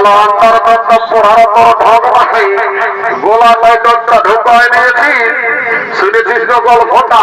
সালা আন্দার দন্দ বড় ঢক নাই গোলা টাইটনটা ঢুকায় নিয়েছি। শুনেছিস গল্পটা?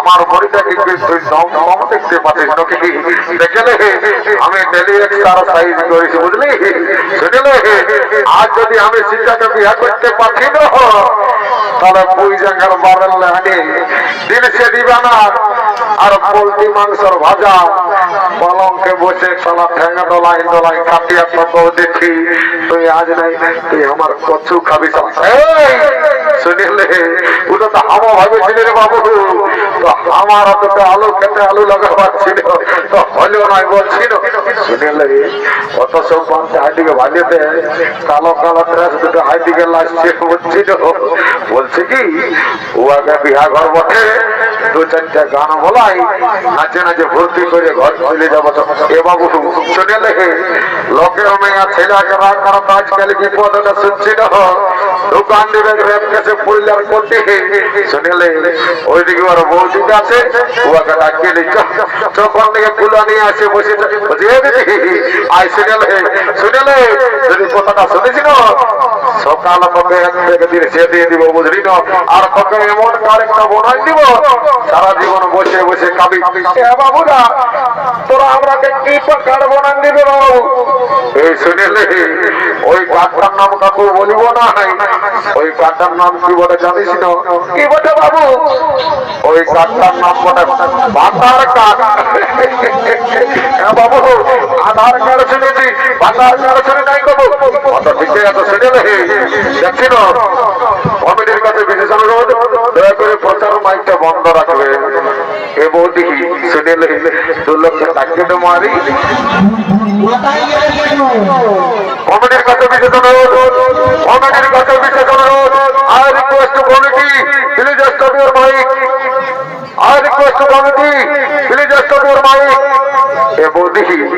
আমার বড়িটাকে কিন্তু দম দেখতে পাচ্ছিস নাকি দেখেলে আমি ডেলি সাইজ করেছি, বুঝলি? শুনলে আজ যদি আমি সীতাকে বিয়া করতে পারছি না, তাহলে পুই জায়গার বারেল লাগে দিন সে দিবে না আর পোলট্রি মাংসর ভাজা। পলঙ্কে বসে সালা ঠেঙ্গা ডলাই ডলাই কাটিয়া তো দেখি। তুই আজ নাই, তুই আমার কচু খাবি শুনিলে? ওটা তো হামা ভাবেছিলি রে বাবু। আমার অতটা আলু খেতে আলু তো হলেও বলছিল। শুনিলে? অত সব ভালিতে কালো কালো ড্রেস দুটো হাইদিকে লাগছে বলছিল। বলছে কি? ও আগে বিহা ঘর বটে। দু চারটা গান বলাই নাচে নাচে ভর্তি করে ঘর চলে যাব এ বাবু শুনিলে লোকের মেয়া ছেলেকে রাগ করা তো আজকাল বিপদটা শুনছিল দোকান দিবে রেপ কেসে পরিলার করতে শুনিলে ওইদিকে ওর বৌদিটা আছে উহাকে ডাকিয়ে দিচ্ছ চোখর থেকে কুলা নিয়ে আসে বসে বলছে, "এ দিদি আই শুনেলে শুনেলে যদি কথাটা শুনেছিল সকাল তোকে এক থেকে সে দিয়ে দিব বুঝলি না আর তোকে এমন কারেক্টটা বনাই দিব সারা জীবন বসে বসে কাবি বাবুরা তোরা আমরাকে কি কার বনান দিবে বাবু? এই শুনিলে ওই কাঠটার নাম কাকু বলিব না। ওই কাঠটার নাম কি বলে জানিস না কি বটে বাবু? ওই কাঠটার নাম বটে ভাতার কাঠ বাবু আধার কার্ড শুনেছি ভাতার কার্ড শুনে নাই বাবু। কথা ঠিক আছে শুনে নে দেখছি না কমিটির কাছে বিশেষ অনুরোধ, দয়া করে প্রচার মাইকটা বন্ধ রাখবে। এ বৌদি শুনে নে দু লক্ষ টাকা মারি। কমিটির কাছে বিশেষ অনুরোধ, কমিটির কাছে বিশেষ অনুরোধ।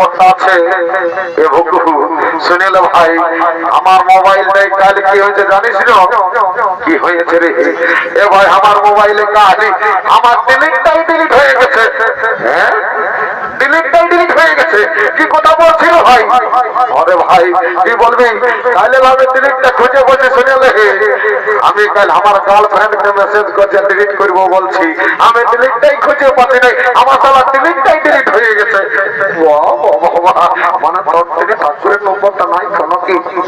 নম্বরটা আছে। এ ভুকু শুনিল ভাই, আমার মোবাইলটাই কাল কি হয়েছে জানিস কি হয়েছে রে? এ ভাই, আমার মোবাইলে কাল। আমার ডিলিটটাই ডিলিট হয়ে গেছে। হ্যাঁ? ডিলিটটাই ডিলিট হয়ে গেছে। কি কথা বলছিল ভাই? ভাই। কি ডিলিটটা খুঁজে বসে শুনে লেগে আমি কাল আমার গার্লফ্রেন্ডকে মেসেজ ডিলিট করব বলছি। আমি ডিলিটটাই খুঁজে পাচ্ছি নাই। আমার সালা ডিলিটটাই ডিলিট হয়ে গেছে। মানে তোর থেকে ঠাকুরের নম্বরটা নাই, কোনো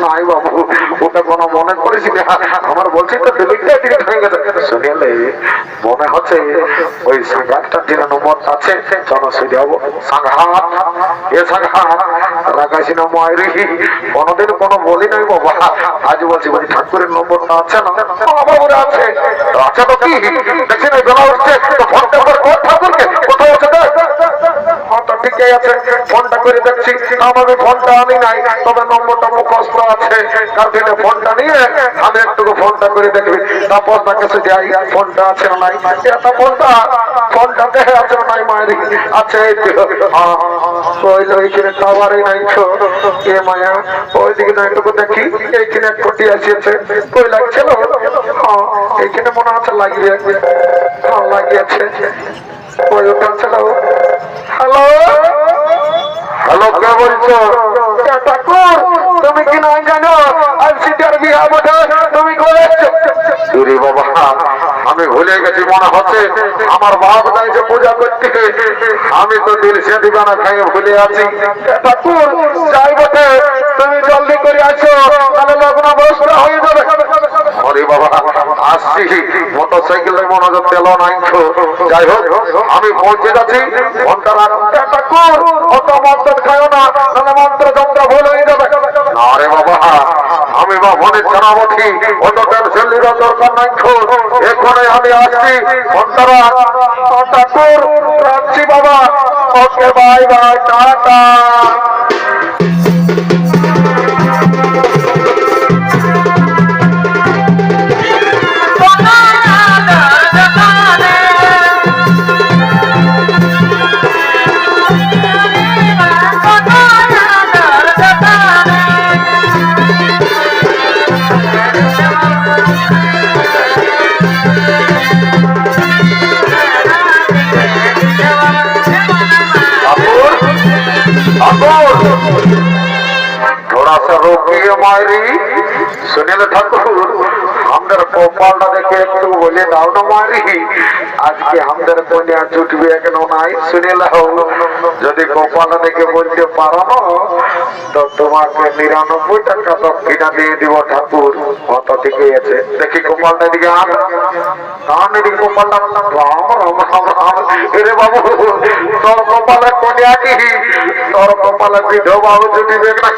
নাই বাবু। ওটা কোনো মনে করিস না। আমার বলছি তো ডিলিটটাই ডিলিট হয়ে গেছে। শুনে মনে হচ্ছে ওই সাংঘাতটা মায়েরি কোনোদিন কোনো বলি নাই বাবা। আজ বলছি, বলি, ঠাকুরের নম্বরটা আছে না? আছে। তো কি? দেখছি না বেলা উঠছে। ঠিকই আছে, ফোনটা করে দেখছি আমাকে ফোনটা আনি নাই, তবে নম্বরটা মুখস্থ আছে। কার ফোনটা নিয়ে, আমি একটু ফোনটা করে দেখবি। তারপর তাকে সে যাই, ফোনটা আছে নাই? এটা ফোনটা ফোনটা দেখে আছে নাই, মায়ের? আছে, এই তো। ওই যে ওইখানে টাওয়ারই নাই এ, মায়া, ওইদিকে না একটু দেখি। এইখানে এক কোটি আসিয়েছে। কই লাগছিল? এইখানে মনে হচ্ছে লাগিয়ে লাগিয়েছে। ওই ছিল হ্যালো হ্যালো কে বলছো ঠাকুর? তুমি কি নাই জানো? আজ সিটার বিয়া বটে। তুমি করে রে বাবা আমি ভুলে গেছি মনে হচ্ছে আমার বাপ নাই যে পূজা করতে। আমি তো দিল সে দিবানা খাইয়ে ভুলে আছি। ঠাকুর? যাই বটে। তুমি জলদি করে আসো তাহলে লগ্ন বস্ত্র হয়ে যাবে। আরে বাবা, আসছি। মোটর সাইকেলের মনোযোগ তেল নাই। যাই হোক, আমি পৌঁছে যাচ্ছি। ঘণ্টা ঠাকুর অত মন্ত্র খায় না, তাহলে মন্ত্র যন্ত্র ভুল হয়ে যাবে। না রে বাবা, আমি বা মনের জানাবঠি অত আসছি। ঘন্টারা थोड़ा सा रोकिए मायरी सुनील ठाकुर আমাদের কপালটা দেখে একটু বলে দাও না মারি আজকে আমাদের কন্যা জুটবে কেন নাই শুনে লাও যদি কপালটা দেখে বলতে পারো না তো তোমাকে নিরানব্বই টাকা দক্ষিণা দিয়ে দিব ঠাকুর আছে দেখি কপালটা দিকে আন কপালটা রাম রাম রাম রাম। এরে বাবু, তোর কপালে কন্যা কি? তোর কপালে বিধবা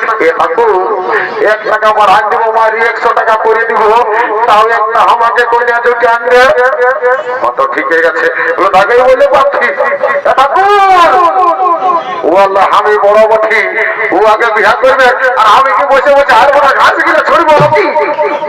না এ এক টাকা বাড়াই দিব, মারি একশো টাকা করে দিব। তাও একটা আমাকে কইনা দুটি আনবে। কত ঠিক হয়ে গেছে। বলে পাচ্ছি ও আল্লাহ, আমি বড় বঠি ও আগে বিহা করবে, আর আমি কি বসে বসে আর বড় ঘাস ছড়ব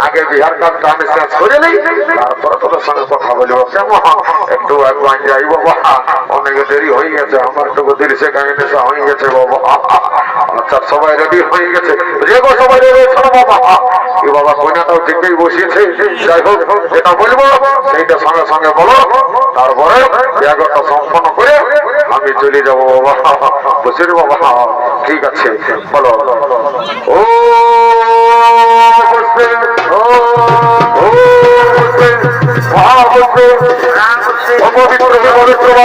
আগে বিহার শেষ করে নিই। তারপরে তোদের সঙ্গে কথা বলব। কেমন? একটু একবার যাই বাবা। অনেক দেরি হয়ে গেছে। আমার একটু দেরি সে কাহিনী হয়ে গেছে বাবা। আচ্ছা সবাই রেডি হয়ে গেছে। যে গো সবাই রেডি বাবা। এ বাবা কইনাটাও ঠিকই বসিয়েছে। যাই হোক, যেটা বলব, সেইটা সঙ্গে সঙ্গে বলো। তারপরে ব্যাগটা সম্পন্ন করে আমি চলে যাব, বাবা। বসে রে বাবা। ঠিক আছে, বলো। ও, বসবে। ও ও, বসবে। মা বসবে। অপবিত্র হে পবিত্র বা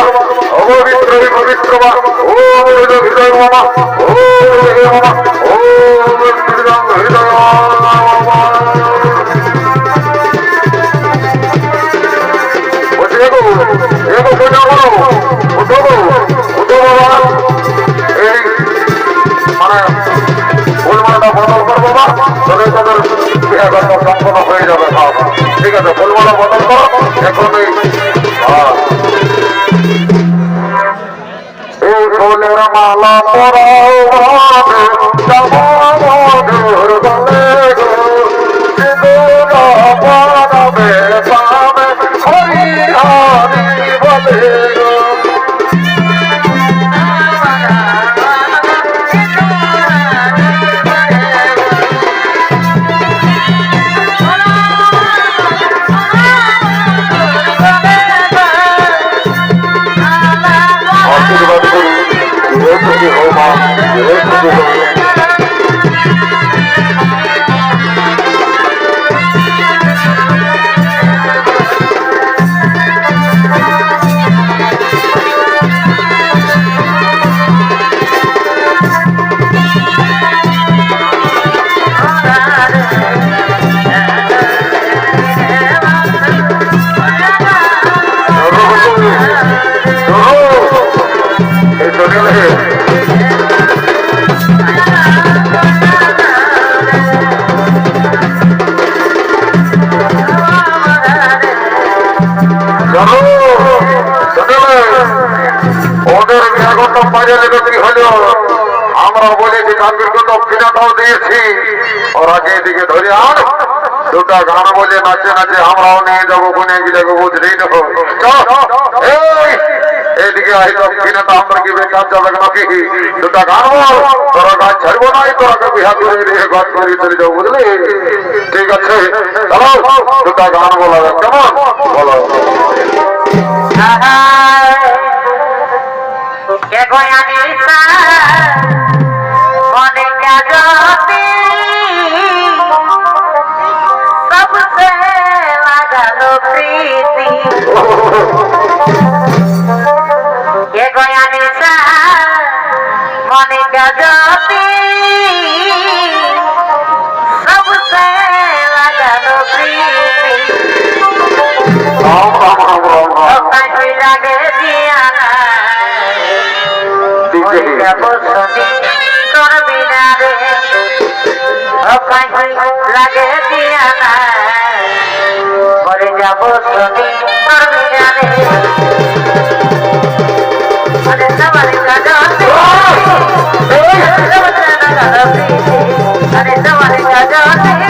হয়ে যাবে ঠিক আছে ফুলমালা বদল Allah বাজারে বিক্রি হলো। আমরা বলেছি তাদেরকে দক্ষিণাটাও দিয়েছি। ওরা যে দিকে ধরে আন, দুটা গান বলে নাচে নাচে আমরাও নিয়ে যাব কোনে গিয়ে বুঝলেই দেখো এইদিকে যাবে যাব ঠিক আছে কেমন? বলো লাগে দিয়া না পরে যাব শুনি করবি না রে আরে সবাই কাজতে আরে সবাই কাজতে